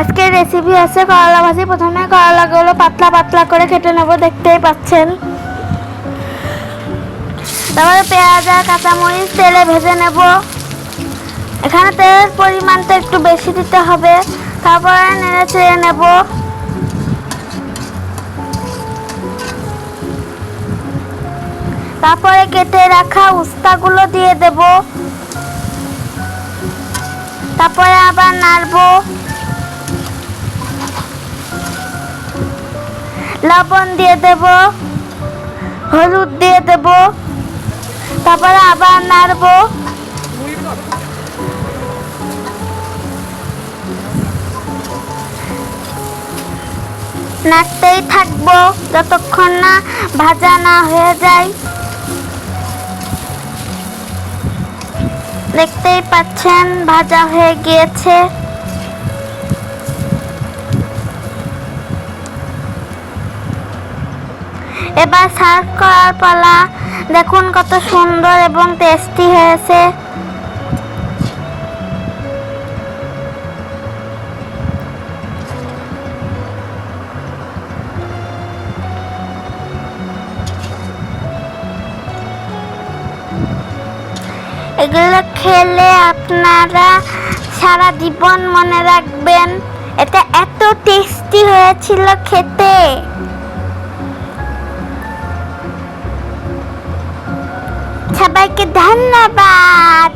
আজকে রেসিপি আছে, করলা ভাজি। প্রথমে করলাগুলো পাতলা পাতলা করে কেটে নেব, দেখতেই পাচ্ছেন। তারপরে পেঁয়াজ আর কাঁচামরিচ তেলে ভেজে নেব। এখানে তেলের পরিমাণটা একটু বেশি দিতে হবে। তারপরে নেড়ে চেড়ে নেব। তারপরে কেটে রাখা উস্তাগুলো দিয়ে দেব। তারপরে আবার নাড়বো। লবণ দিয়ে দেব, হলুদ দিয়ে দেব, তারপরে আবার নাড়বো। নাড়তেই থাকব যতক্ষণ না ভাজা না হয়ে যায়। দেখতেই পাচ্ছেন, ভাজা হয়ে গিয়েছে। এবার সার্ভ করার পালা। দেখুন কত সুন্দর এবং টেস্টি হয়েছে। এগুলো খেলে আপনারা সারা জীবন মনে রাখবেন। এটা এত টেস্টি হয়েছিল খেতে। সবাইকে ধন্যবাদ।